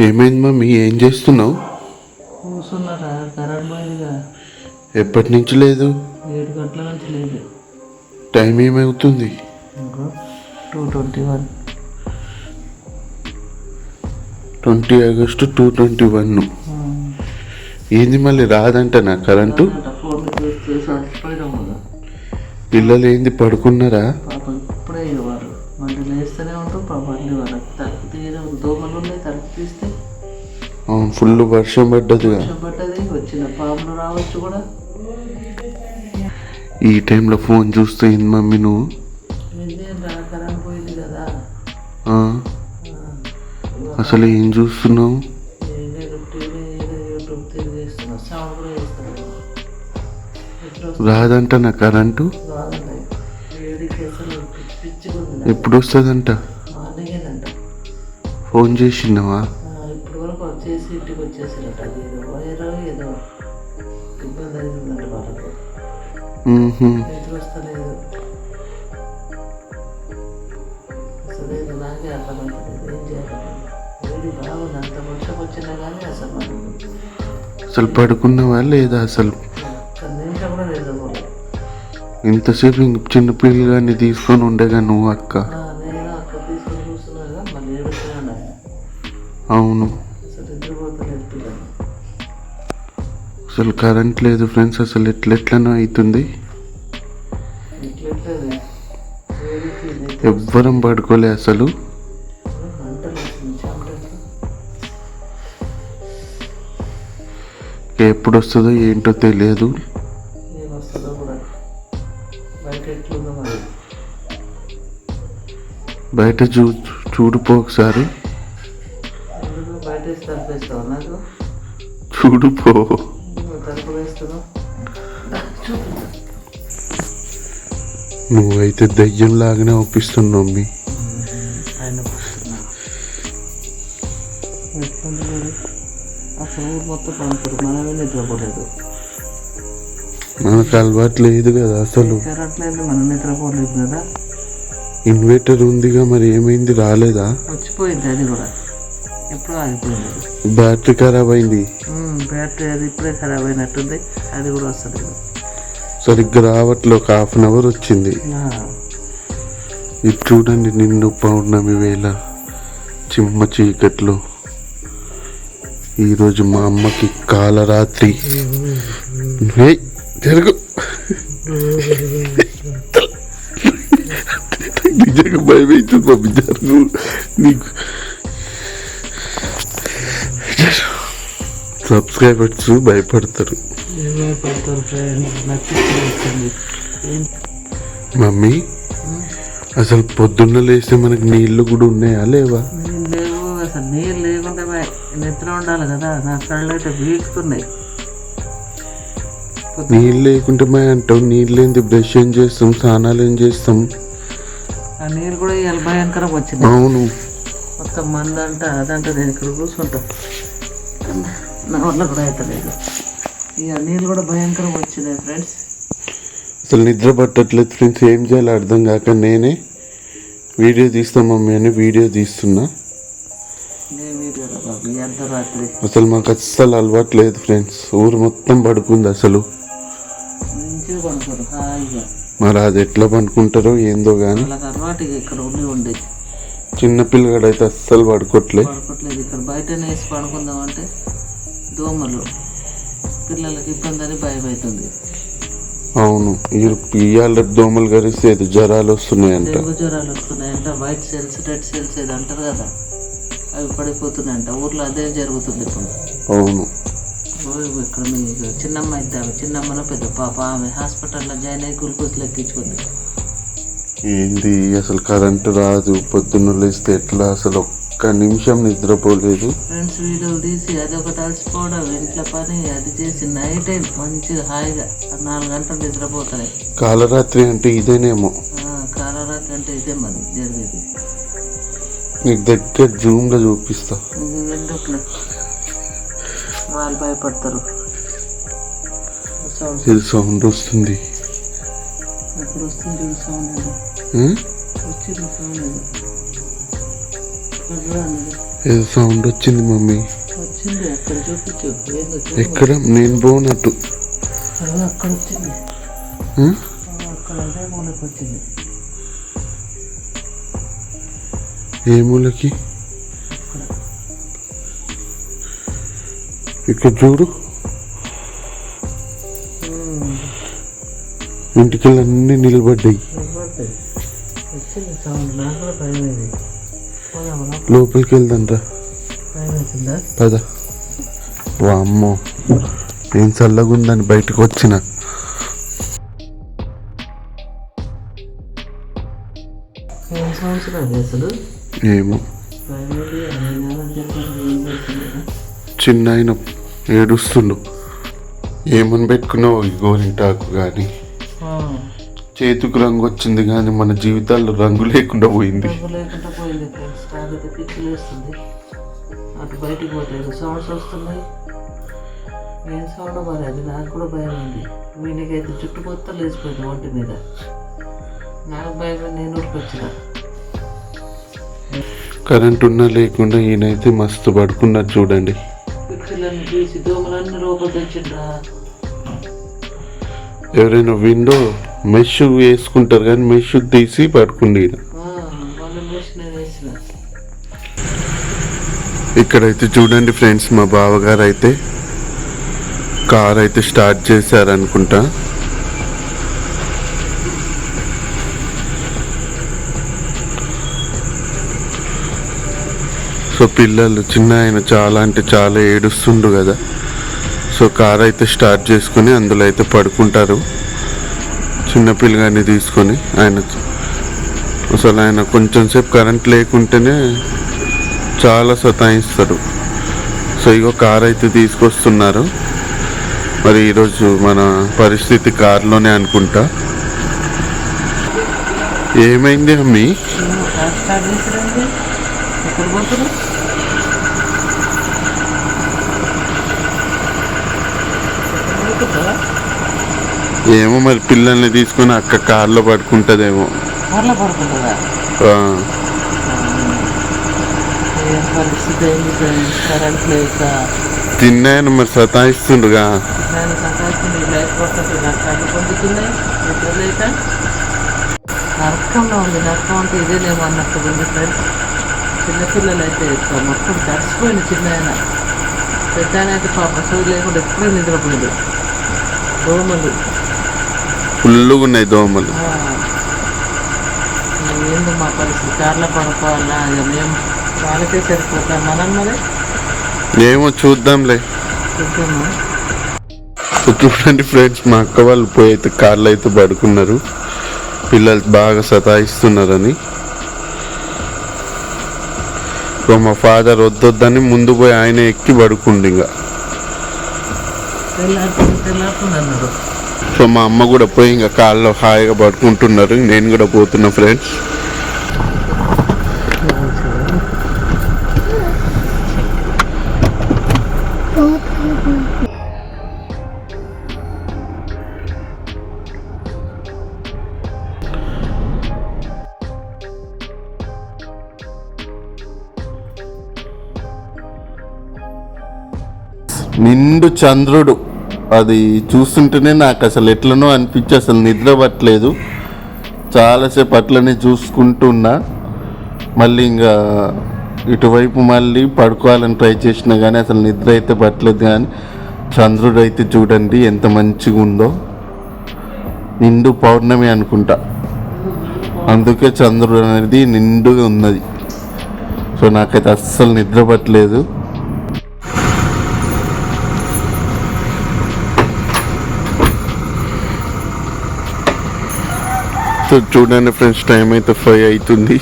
ఏమైంది మమ్మీ ఏం చేస్తున్నావు? కూర్చున్నారా? కరెంట్ పోయిందిగా. ఎప్పటి నుంచి లేదు? ఏడు గంటల నుంచి లేదు. టైం ఏమవుతుంది? Two twenty one. Twenty August two twenty one. ఏంది మళ్ళీ రాదంట నా కరెంటు? పిల్లలు ఏంది పడుకున్నారా? పాప ఇప్పుడే వారు మళ్ళీ లేస్తూనే ఉంటాం తలుపు తీయడం దోమలు ఉన్నాయి తలుపు తీస్తే అవును ఫుల్ వర్షం పడ్డదిగా వర్షం పడ్డది వచ్చిన పాములు రావచ్చు కూడా. ఈ టైంలో ఫోన్ చూస్తే ఏంది మమ్మీ నువ్వు? పోయింది కదా. ఆ, అసలు ఏం చూస్తున్నావు? టీవీ ఏదో యూట్యూబ్ సౌండ్ కూడా రాదంట నా కరెంటు? ఎప్పుడు వస్తుందంట? ఫోన్ చేసినావా ఆ, ఇప్పుడు వరకు వచ్చేసి ఇంటికి వచ్చేసారట. అది ఏదో వైరో ఏదో ఇబ్బంది వాళ్ళకు. వస్తలేదు. అసలు ఏదో నాకే అర్థమవుతలేదు ఏం చేయాలి? వేడి బాగుంది అంత వర్షం వచ్చినా కానీ అసలు అసలు పడుకున్నావా లేదా అసలు? ఇంతసేపు ఇంక చిన్న పిల్లగాన్ని తీసుకొని ఉండగా నువ్వు అక్క? అవును. అసలు కరెంట్ లేదు ఫ్రెండ్స్ అసలు ఎట్లెట్లనో అవుతుంది ఎవ్వరం పడుకోలే అసలు. ఎప్పుడు వస్తుందో ఏంటో తెలియదు. ఎట్లుందో మరి. బయట చూ చూడుపో ఒకసారి. బయట నాకు చూడుపో నువ్వు తలుపు వేస్తున్నావు నువ్వైతే దయ్యం లాగానే ఒప్పిస్తున్నావు మీ అసలు ఊరు మొత్తం పడుకోరు మనమే నిద్రపోలేదు. మనకు అలవాటు లేదు కదా అసలు. నిద్రపోలేదు కదా. ఇన్వర్టర్ ఉందిగా మరి ఏమైంది? రాలేదా? వచ్చిపోయింది అది కూడా. ఎప్పుడో ఆగిపోయింది. బ్యాటరీ ఖరాబ్ అయింది. బ్యాటరీ అది ఇప్పుడే ఖరాబ్ అయినట్టుంది. అది కూడా వస్తలేదు. సరిగ్గా రావట్లే ఒక హాఫ్ అన్ అవర్ వచ్చింది. ఇది చూడండి నిన్ను పౌర్ణమి వేళ చిమ్మ చీకట్లో. ఈరోజు మా అమ్మకి కాలరాత్రి. జరుగు నిజంగా భయం అవుతుంది మమ్మీ జరుగు నీకు సబ్స్క్రైబర్స్ భయపడతారు. మమ్మీ అసలు పొద్దున్న లేస్తే మనకి నీళ్ళు కూడా ఉన్నాయా లేవా? అసలు నీళ్ళు లేకుండా నిద్ర ఉండాలి కదా నా కళ్ళు అయితే వీక్తున్నాయి నీళ్ళు లేకుంటే మా అంటావు నీళ్ళు ఏంది బ్రష్ ఏం చేస్తాం స్నానాలు ఏం చేస్తాం? ఆ నీళ్ళు కూడా ఇవాళ భయంకరం వచ్చింది. అవును. మొత్తం మంది అంట అదంట నేను ఇక్కడ కూర్చుంటా. నా వల్ల కూడా అవుతలేదు ఇక నీళ్ళు కూడా భయంకరం వచ్చినాయి ఫ్రెండ్స్. అసలు నిద్ర పట్టట్లేదు ఫ్రెండ్స్ ఏం చేయాలో అర్థం కాక నేనే వీడియో తీస్తాం మమ్మీ అని వీడియో తీస్తున్నా. అసలు మాకు అస్సలు అలవాటు లేదు ఫ్రెండ్స్ ఊరు మొత్తం పడుకుంది అసలు. పడుకోరు హాయిగా. మరి అది ఎట్లా పడుకుంటారో ఏందో కానీ వాళ్ళకి అలవాటు ఇక ఇక్కడ ఉండి ఉండి. చిన్న పిల్లగాడైతే అస్సలు పడుకోవట్లే పడుకోవట్లేదు ఇక్కడ బయటనే వేసి పడుకుందాం అంటే దోమలు. పిల్లలకి ఇబ్బంది అని భయం అవుతుంది. అవును. ఇవాళ రేపు దోమలు కరిస్తే ఏదో జ్వరాలు వస్తున్నాయంట. డెంగ్యూ జ్వరాలు వస్తున్నాయంట. వైట్ సెల్స్ రెడ్ సెల్స్ ఏదో అంటారు కదా. అవి పడిపోతున్నాయంట. ఊర్లో అదే జరుగుతుంది ఇప్పుడు. అవును. ఇక్కడ మీ చిన్నమ్మ ఇద్దాము చిన్నమ్మన పెద్ద పాప ఆమె హాస్పిటల్లో జాయిన్ అయ్యి గ్లూకోజ్ లెక్కించుకుంది ఏంది? అసలు కరెంటు రాదు. పొద్దున్న లేస్తే ఎట్లా? అసలు ఒక్క నిమిషం నిద్రపోలేదు. ఫ్రెండ్స్ వీడియోలు తీసి అది ఒకటి అలసిపోవడం ఇంట్లో పని అది చేసి నైట్ టైం మంచిగా హాయిగా నాలుగు గంటలు నిద్రపోతాయి. కాలరాత్రి అంటే ఇదేనేమో. కాలరాత్రి అంటే ఇదే మరి జరిగేది. నీకు దగ్గర జూమ్లో చూపిస్తా. వాళ్ళు భయపడతారు. సౌండ్ ఇది సౌండ్ వస్తుంది. ఎప్పుడు వస్తుంది సౌండ్? వచ్చింది సౌండ్ ఏదో సౌండ్ వచ్చింది మమ్మీ. వచ్చింది అక్కడ చూపించు. ఎక్కడ? నేను పోనట్టు. అక్కడ వచ్చింది. అక్కడ అదే మూలకు వచ్చింది. ఏ మూలకి? ఇక్కడ చూడు. ఇంటికెళ్ళి అన్నీ నిలబడ్డాయి. లోపలికి వెళ్దాంరా పద. వామ్మో ఏం చల్లగుందని బయటకు వచ్చిన. ఏమో. ఉంది అని చిన్న అయినప్పుడు ఏడుస్తుండు. ఏమని పెట్టుకున్నావు? ఈ గోరింటాకు కానీ చేతికి రంగు వచ్చింది కానీ మన జీవితాల్లో రంగు లేకుండా పోయింది. డబ్బు లేకుండా పోయింది ఫ్రెండ్స్. నాకైతే పిచ్చి వేస్తుంది అటు బయటికి పోతాయి సౌండ్స్ వస్తున్నాయి? ఏం సౌండ్ మరి అది? నాకు కూడా భయం ఉంది. వీనికైతే జుట్టు మొత్తం లేచిపోయింది ఒంటి మీద. నాకు భయం ఉంది, నేను ఊరికొచ్చిన కరెంట్ ఉన్నా లేకుండా ఈయనైతే మస్తు పడుకున్నారు చూడండి. దోమలన్నీ తెచ్చిండ్రా. ఎవరైనా విండో మెష్ వేసుకుంటారు కానీ మెష్ తీసి పడుకుండి ఇక్కడైతే చూడండి ఫ్రెండ్స్ మా బావగారు అయితే కార్ అయితే స్టార్ట్ చేశారనుకుంటా. సో పిల్లలు చిన్న ఆయన చాలా అంటే చాలా ఏడుస్తుండు కదా. సో కార్ అయితే స్టార్ట్ చేసుకుని అందులో అయితే పడుకుంటారు. చిన్న పిల్లగాన్ని తీసుకొని ఆయన అసలు ఆయన కొంచెం సేపు కరెంట్ లేకుంటేనే చాలా సతాయిస్తారు. సో ఇగో కార్ అయితే తీసుకొస్తున్నారు. మరి ఈరోజు మన పరిస్థితి కారులోనే అనుకుంటా. ఏమైంది అమ్మి నేను కార్ స్టార్ట్ చేసిరండి ఎక్కడ పోతున్నా ఏమో మరి పిల్లల్ని తీసుకొని అక్క కార్లో పడుకుంటుందేమో. కార్లో పడుకుంటుందా? తిన్నాయని మరి సతాయిస్తుండగా నరకంలో ఉంది. నరకం అంటే ఇదేనేమో అన్నట్టు ఉంది ఫ్రెండ్స్ చిన్నపిల్లలు అయితే మొత్తం తడిసిపోయింది చిన్న ఆయన పెద్ద ఆయన అయితే పాప సోది లేకుండా ఎప్పుడూ నిద్రపోయింది. దోమలు. ఫుల్గా ఉన్నాయి దోమలు. ఆ. ఏందో మా పరిస్థితి. కార్లో పడుకోవాలా? ఇక మేము వాళ్ళకే సరిపోతాం. మనం మరి? ఏమో చూద్దాంలే. చూద్దాము? సో చూడండి ఫ్రెండ్స్. మా అక్క వాళ్ళు పోయి అయితే కార్లో అయితే పడుకున్నారు. పిల్లలు బాగా సతాయిస్తున్నారని. సో మా ఫాదర్ వద్దొద్దని ముందు పోయి ఆయన ఎక్కి పడుకుండు ఇంకా సో మా అమ్మ కూడా పోయి ఇంకా కాళ్ళలో హాయిగా పడుకుంటున్నారు. నేను కూడా పోతున్నా ఫ్రెండ్స్. నిండు చంద్రుడు. అది చూస్తుంటేనే నాకు అసలు ఎట్లనో అనిపించి అసలు నిద్ర పట్టలేదు. చాలాసేపు అట్లనే చూసుకుంటున్నా. మళ్ళీ ఇంకా ఇటువైపు మళ్ళీ పడుకోవాలని ట్రై చేసినా కానీ అసలు నిద్ర అయితే పట్టలేదు కానీ చంద్రుడు అయితే చూడండి ఎంత మంచిగా ఉందో. నిండు పౌర్ణమి అనుకుంటా. అందుకే చంద్రుడు అనేది నిండుగా ఉన్నది. సో నాకైతే అస్సలు నిద్ర పట్టలేదు. సో చూడండి ఫ్రెండ్స్ టైం అయితే ఫైవ్ అవుతుంది.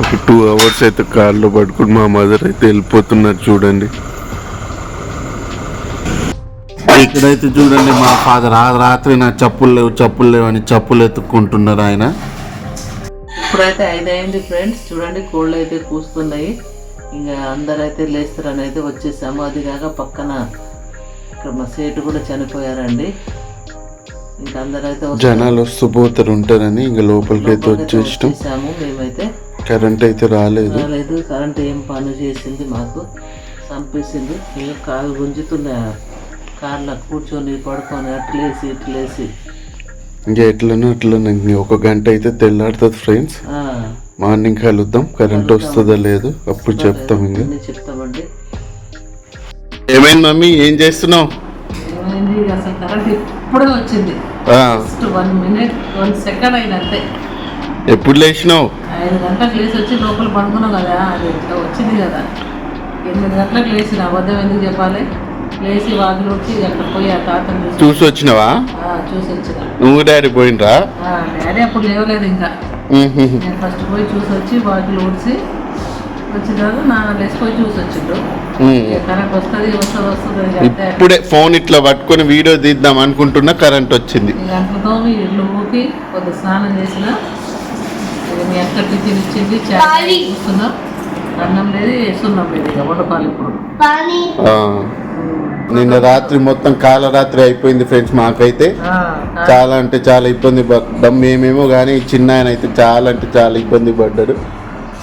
ఒక టూ అవర్స్ అయితే కార్లో పడుకుని మా మదర్ అయితే వెళ్ళిపోతున్నారు చూడండి. ఇక్కడైతే చూడండి మా ఫాదర్ ఆ రాత్రి నా చెప్పులు లేవు చెప్పులు లేవు అని చెప్పులు ఎత్తుక్కుంటున్నారు ఆయన. ఇప్పుడైతే ఐదు అయింది ఫ్రెండ్స్ చూడండి కోళ్ళు అయితే కూస్తున్నాయి. ఇంకా అందరైతే లేస్తారని అయితే వచ్చేసాము. అది కాక పక్కన ఇక్కడ మా సేటు కూడా చనిపోయారండి. ఇంకా అందరైతే. జనాలు వస్తూ పోతారు ఉంటారని ఇంకా లోపలికి అయితే వచ్చేసాము. మేమైతే కరెంట్ అయితే రాలేదు. రాలేదు. కరెంట్ ఏం పని చేసింది మాకు. చంపేసింది నేను కాలు గుంజుతున్నా కార్లో కూర్చొని పడుకొని అట్లేసి ఇట్లేసి. ఇంకా ఎట్లనో అట్లనో ఇంక ఒక గంట అయితే తెల్లాడుతుంది ఫ్రెండ్స్. మార్నింగ్ కలుద్దాం. కరెంట్ వస్తుందో లేదు అప్పుడు చెప్తాం ఇంకా. చెప్తామండి. ఏమైంది మమ్మీ? ఏం చేస్తున్నావు? ఏమైంది? అసలు కరెంట్ ఇప్పుడే వచ్చింది. Just one minute one second అయిన అంతే ఎప్పుడు లేచినావు? ఐదు గంటలకు లేచి వచ్చి లోపల పడుకున్నాం కదా అది ఇట్లా వచ్చింది కదా. ఎనిమిది గంటలకు లేచిన అబద్ధం ఎందుకు చెప్పాలి? లేచి వాకిలు వచ్చి అక్కడ పోయి ఆ తాతను చూసి వచ్చినావా? చూసి వచ్చిన. నువ్వు డాడీ పోయినరా డాడీ అప్పుడు లేవలేదు ఇంకా. నేను ఫస్ట్ పోయి చూసి వచ్చి వాకిలు ఊడ్చి వచ్చిన తర్వాత చూసి వచ్చిండు ఇప్పుడే ఫోన్ ఇట్లా పట్టుకొని వీడియో తీద్దాం అనుకుంటున్నా కరెంట్ వచ్చింది. ఈ గంటలతో ఇల్లు ఊకి కొద్ది స్నానం చేసిన. ఇక మీ అక్క టిఫిన్ ఇచ్చింది చాయ్ చూస్తున్నాం అన్నం లేదు వేస్తున్నాం లేదు ఇక వండుకోవాలి ఇప్పుడు. ఆ, నిన్న రాత్రి మొత్తం కాలరాత్రి అయిపోయింది ఫ్రెండ్స్ మాకైతే. ఆ, చాలా అంటే చాలా ఇబ్బంది పడ్డాం మేమేమో కానీ చిన్న ఆయన అయితే చాలా అంటే చాలా ఇబ్బంది పడ్డాడు.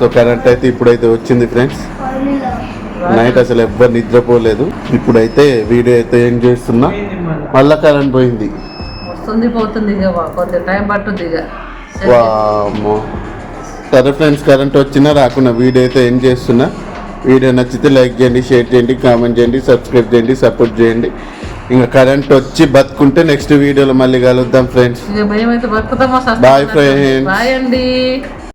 సో కరెంట్ అయితే ఇప్పుడైతే వచ్చింది ఫ్రెండ్స్. నైట్ అసలు ఎవ్వరు నిద్రపోలేదు. ఇప్పుడైతే వీడియో అయితే ఏం చేస్తున్నా మళ్ళా కరెంట్ పోయింది. వస్తుంది పోతుంది టైం పట్టుద్ది సరే ఫ్రెండ్స్ కరెంట్ వచ్చినా రాకుండా వీడియో అయితే ఏం చేస్తున్నా వీడియో నచ్చితే లైక్ చేయండి షేర్ చేయండి కామెంట్ చేయండి సబ్స్క్రైబ్ చేయండి సపోర్ట్ చేయండి. ఇంకా కరెంట్ వచ్చి బతుకుంటే నెక్స్ట్ వీడియోలో మళ్ళీ కలుద్దాం ఫ్రెండ్స్. Bye, friends. బాయ్ అండి.